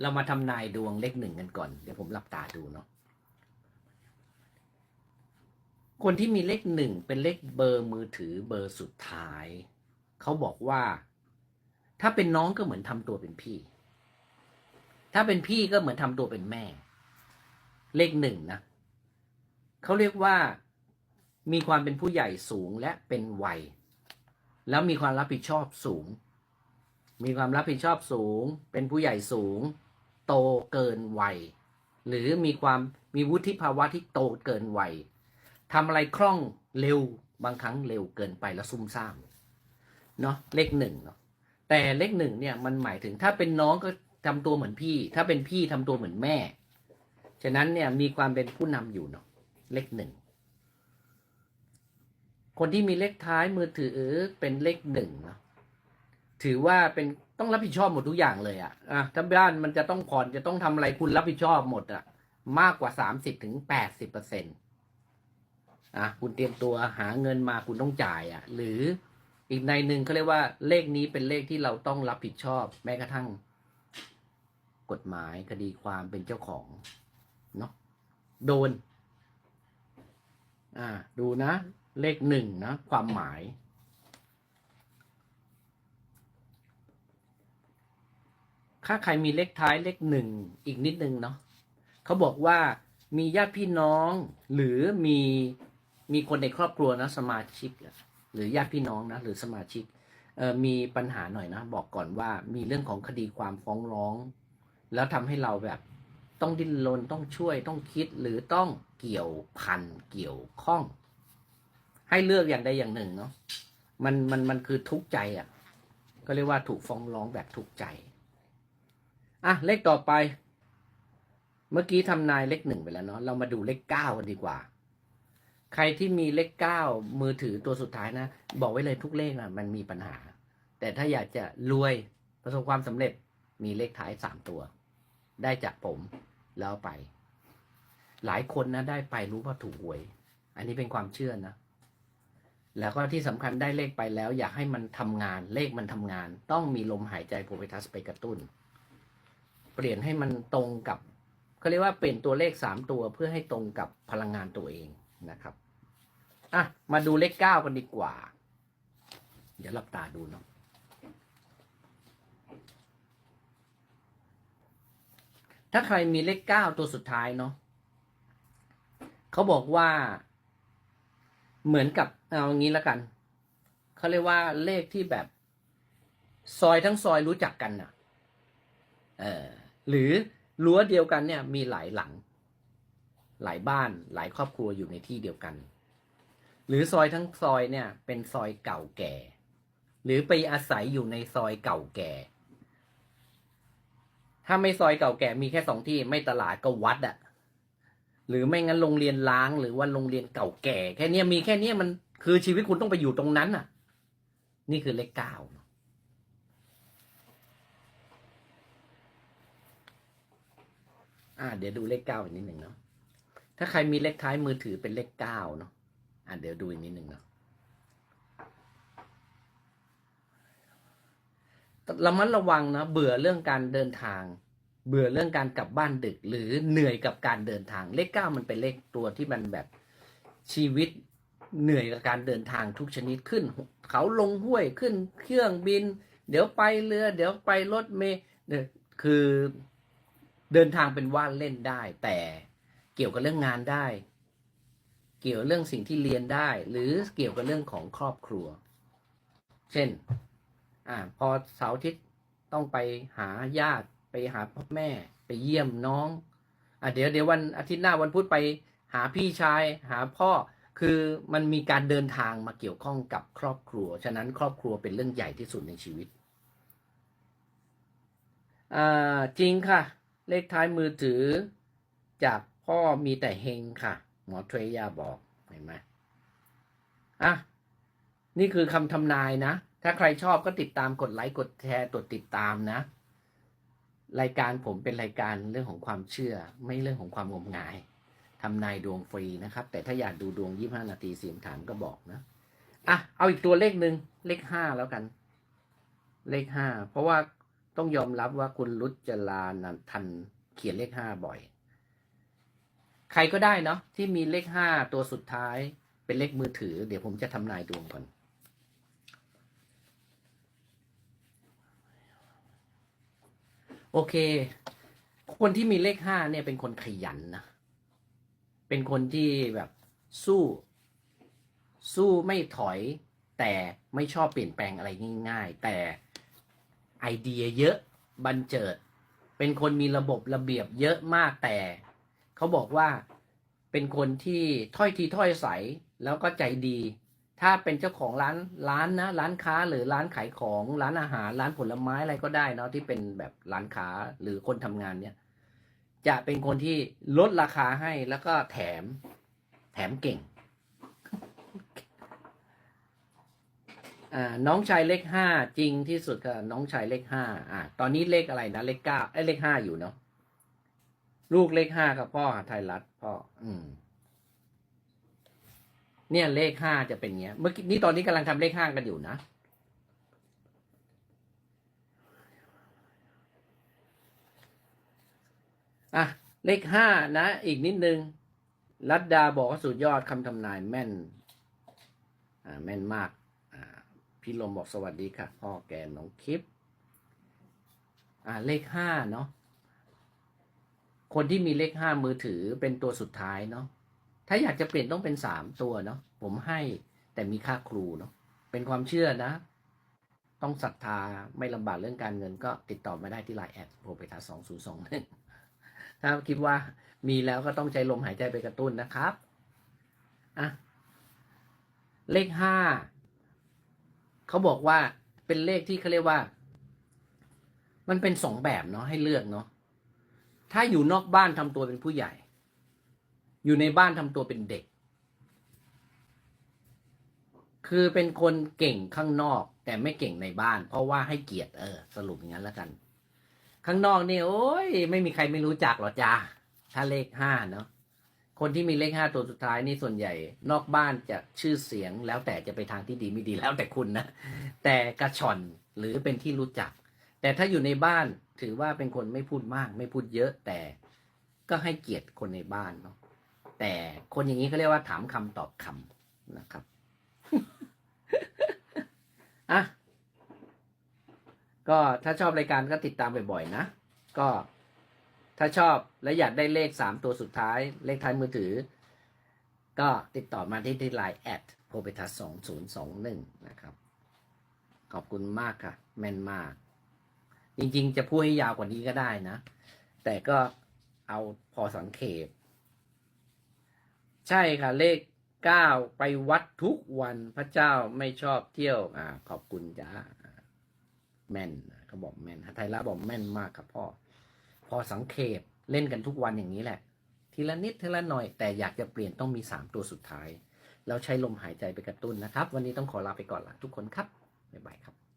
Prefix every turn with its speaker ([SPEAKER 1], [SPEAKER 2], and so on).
[SPEAKER 1] เรามาทำนายดวงเลขหนึ่งกันก่อน เดี๋ยวผมหลับตาดูเนาะคนที่มีเลขหนึ่งเป็นเลขเบอร์มือถือเบอร์สุดท้าย เขาบอกว่า ถ้าเป็นน้องก็เหมือนทำตัวเป็นพี่ ถ้าเป็นพี่ก็เหมือนทำตัวเป็นแม่ เลขหนึ่งนะเขาเรียกว่ามีความเป็นผู้ใหญ่สูงและเป็นวัย แล้วมีความรับผิดชอบสูง มีความรับผิดชอบสูง เป็นผู้ใหญ่สูง โตเกินวัย หรือมีความมีวุฒิภาวะที่โตเกินวัยทำอะไรคล่องเร็วบางครั้งเร็วเกินไปแล้วซุ่มซ่ามเนาะเลขหนึ่งเนาะแต่เลขหนึ่งเนี่ยมันหมายถึงถ้าเป็นน้องก็ทำตัวเหมือนพี่ ถ้าเป็นพี่ทำตัวเหมือนแม่ ฉะนั้นเนี่ยมีความเป็นผู้นำอยู่เนาะเลขหนึ่งคนที่มีเลขท้ายมือถือเป็นเลขหนึ่งเนาะ ถือว่าเป็นต้องรับผิดชอบหมดทุกอย่างเลยอะอะถ้าบ้านมันจะต้องผ่อนจะต้องทำอะไรคุณรับผิดชอบหมดอะมากกว่าสามสิบถึงแปดสิบเปอร์เซ็นต์อะคุณเตรียมตัวหาเงินมาคุณต้องจ่ายอะหรืออีกในหนึ่งเขาเรียกว่าเลขนี้เป็นเลขที่เราต้องรับผิดชอบ แม้กระทั่ง กฎหมายคดีความเป็นเจ้าของเนาะโดน อ่า ดูนะ เลขหนึ่งนะ ความหมาย ถ้าใครมีเลขท้ายเลขหนึ่งอีกนิดนึงเนาะเขาบอกว่ามีญาติพี่น้องหรือมีมีคนในครอบครัวนะสมาชิก หรือญาติพี่น้องนะหรือสมาชิกมีปัญหาหน่อยนะ บอกก่อนว่ามีเรื่องของคดีความฟ้องร้อง แล้วทำให้เราแบบต้องดิ้นรนต้องช่วยต้องคิดหรือต้องเกี่ยวพันเกี่ยวข้อง ให้เลือกอย่างใดอย่างหนึ่งเนาะมันมันมันคือทุกข์ใจอะ่ะ ก็เรียกว่าถูกฟ้องร้องแบบทุกข์ใจ อะเลขต่อไป เมื่อกี้ทำนายเลขหนึ่งไปแล้วเนาะเรามาดูเลขเก้ากันดีกว่า ใครที่มีเลขเก้ามือถือตัวสุดท้ายนะ บอกไว้เลยทุกเลขนะมันมีปัญหา แต่ถ้าอยากจะรวยประสบความสำเร็จมีเลขท้ายสามตัว ได้จากผมแล้วไป หลายคนนะได้ไปรู้ว่าถูกหวย อันนี้เป็นความเชื่อนะแล้วก็ที่สำคัญได้เลขไปแล้ว อยากให้มันทำงานเลขมันทำงาน ต้องมีลมหายใจโพเปทัสไปกระตุ้น เปลี่ยนให้มันตรงกับเขาเรียกว่าเปลี่ยนตัวเลขสามตัวเพื่อให้ตรงกับพลังงานตัวเองนะครับอะมาดูเลขเก้ากันดีกว่า เดี๋ยวหลับตาดูเนาะถ้าใครมีเลขเก้าตัวสุดท้ายเนาะเขาบอกว่าเหมือนกับเอางี้แล้วกันเขาเรียกว่าเลขที่แบบ ซอยทั้งซอยรู้จักกันน่ะ เออ หรือรั้วเดียวกันเนี่ยมีหลายหลัง หลายบ้านหลายครอบครัวอยู่ในที่เดียวกัน หรือซอยทั้งซอยเนี่ยเป็นซอยเก่าแก่ หรือไปอาศัยอยู่ในซอยเก่าแก่ ถ้าไม่ซอยเก่าแก่มีแค่สองที่ไม่ตลาดก็วัดอะหรือไม่งั้นโรงเรียนล้างหรือว่าโรงเรียนเก่าแก่ แค่เนี้ยมีแค่เนี้ยมันคือชีวิตคุณต้องไปอยู่ตรงนั้นอะนี่คือเลขเก้า อ่า เดี๋ยวดูเลขเก้าอีกนิดหนึ่งเนาะถ้าใครมีเลขท้ายมือถือเป็นเลขเก้าเนาะอ่าเดี๋ยวดูอีกนิดหนึ่งเนาะระมัดระวังนะเบื่อเรื่องการเดินทาง เบื่อเรื่องการกลับบ้านดึก หรือเหนื่อยกับการเดินทาง เลขเก้ามันเป็นเลขตัวที่มันแบบชีวิตเหนื่อยกับการเดินทางทุกชนิดขึ้น เขาลงห้วยขึ้นเครื่องบิน เดี๋ยวไปเรือ เดี๋ยวไปรถเมล์เนี่ยคือ เดินทางเป็นว่าเล่นได้ แต่เกี่ยวกับเรื่องงานได้ เกี่ยวกับเรื่องสิ่งที่เรียนได้ หรือเกี่ยวกับเรื่องของครอบครัว เช่น อ่า พอเสาร์อาทิตย์ต้องไปหาญาติไปหาพ่อแม่ ไปเยี่ยมน้อง อะเดี๋ยวเดี๋ยววันอาทิตย์หน้าวันพุธไปหาพี่ชาย หาพ่อคือมันมีการเดินทางมาเกี่ยวข้องกับครอบครัว ฉะนั้นครอบครัวเป็นเรื่องใหญ่ที่สุดในชีวิต อ่า จริงค่ะ เลขท้ายมือถือ จากพ่อมีแต่เฮงค่ะ หมอเทรยาบอกเห็นไหมอะนี่คือคำทำนายนะ ถ้าใครชอบก็ติดตามกดไลค์กดแชร์กดติดตามนะ รายการผมเป็นรายการเรื่องของความเชื่อ ไม่เรื่องของความงมงายทำนายดวงฟรีนะครับ แต่ถ้าอยากดูดวงยี่ห้านาทีเสียงถามก็บอกนะอะเอาอีกตัวเลขหนึ่งเลขห้าแล้วกัน เลขห้าเพราะว่า ต้องยอมรับว่าคุณรุจลานันทันเขียนเลขห้าบ่อย ใครก็ได้เนาะที่มีเลขห้าตัวสุดท้ายเป็นเลขมือถือ เดี๋ยวผมจะทำนายดวงก่อนโอเค คนที่มีเลขห้าเนี่ยเป็นคนขยันนะ เป็นคนที่แบบสู้ สู้ไม่ถอย แต่ไม่ชอบเปลี่ยนแปลงอะไรง่าย ๆ แต่ ไอเดียเยอะบันเจิด เป็นคนมีระบบระเบียบเยอะมากแต่ เขาบอกว่าเป็นคนที่ถ้อยทีถ้อยใสแล้วก็ใจดี ถ้าเป็นเจ้าของร้านร้านนะร้านค้าหรือร้านขายของร้านอาหารร้านผลไม้อะไรก็ได้เนาะที่เป็นแบบร้านค้าหรือคนทำงานเนี่ย จะเป็นคนที่ลดราคาให้แล้วก็แถมแถมเก่ง อ่า น้องชายเลขห้าจริงที่สุดก็น้องชายเลขห้าอ่าตอนนี้เลขอะไรนะเลขเก้าไอ้เลขห้าอยู่เนาะลูกเลขห้ากับพ่อไทยรัฐพ่ออืม เนี่ยเลขห้าจะเป็นเงี้ย เมื่อกี้นี่ตอนนี้กำลังทำเลขห้ากันอยู่นะอะเลขห้านะ อีกนิดนึงรัตดาบอกว่าสุดยอดคำทำนายแม่น อ่า แม่นมาก พี่ลมบอกสวัสดีค่ะ พ่อแกน้องคลิป อ่าเลขห้าเนาะคนที่มีเลขห้ามือถือเป็นตัวสุดท้ายเนาะถ้าอยากจะเปลี่ยนต้องเป็นสามตัวเนาะผมให้แต่มีค่าครูเนาะเป็นความเชื่อนะ ต้องศรัทธาไม่ลำบากเรื่องการเงินก็ติดต่อมาได้ที่ไลน์แอดโปรเปทาสองศูนย์สองหนึ่งถ้าคิดว่ามีแล้วก็ต้องใช้ลมหายใจไปกระตุ้นนะครับ อะ เลขห้า เขาบอกว่าเป็นเลขที่เขาเรียกว่า มันเป็นสองแบบเนาะให้เลือกเนาะถ้าอยู่นอกบ้านทำตัวเป็นผู้ใหญ่ อยู่ในบ้านทำตัวเป็นเด็ก คือเป็นคนเก่งข้างนอก แต่ไม่เก่งในบ้าน เพราะว่าให้เกียรติเออ สรุปอย่างนั้นแล้วกัน ข้างนอกนี่โอ้ยไม่มีใครไม่รู้จักหรอกจ้าถ้าเลขห้าเนาะ คนที่มีเลขห้าตัวสุดท้ายนี่ส่วนใหญ่ นอกบ้านจะชื่อเสียงแล้วแต่จะไปทางที่ดีไม่ดีแล้วแต่คุณนะ แต่กระชอนหรือเป็นที่รู้จัก แต่ถ้าอยู่ในบ้านถือว่าเป็นคนไม่พูดมาก ไม่พูดเยอะแต่ก็ให้เกียรติคนในบ้านเนาะแต่คนอย่างนี้เขาเรียกว่าถามคำตอบคำนะครับอะก็ถ้าชอบรายการก็ติดตามบ่อยๆนะ ก็ ถ้าชอบและอยากได้เลขสามตัวสุดท้าย เลขท้ายมือถือ ก็ติดต่อมาที่ที่ไลน์แอดโพเปทัสสองศูนย์สองหนึ่งนะครับ ขอบคุณมากค่ะ แม่นมาก จริงๆ จะพูดให้ยาวกว่านี้ก็ได้นะ แต่ก็เอาพอสังเขปใช่ค่ะ เลขเก้าไปวัดทุกวันพระเจ้าไม่ชอบเที่ยวอ่าขอบคุณจ้าแม่นเขาบอกแม่นไทยละบอกแม่นมากครับพ่อ พอสังเขตเล่นกันทุกวันอย่างนี้แหละ ทีละนิดทีละหน่อยแต่อยากจะเปลี่ยนต้องมีสามตัวสุดท้าย แล้วใช้ลมหายใจไปกระตุ้นนะครับ วันนี้ต้องขอลาไปก่อนละทุกคนครับบ๊ายบายครับ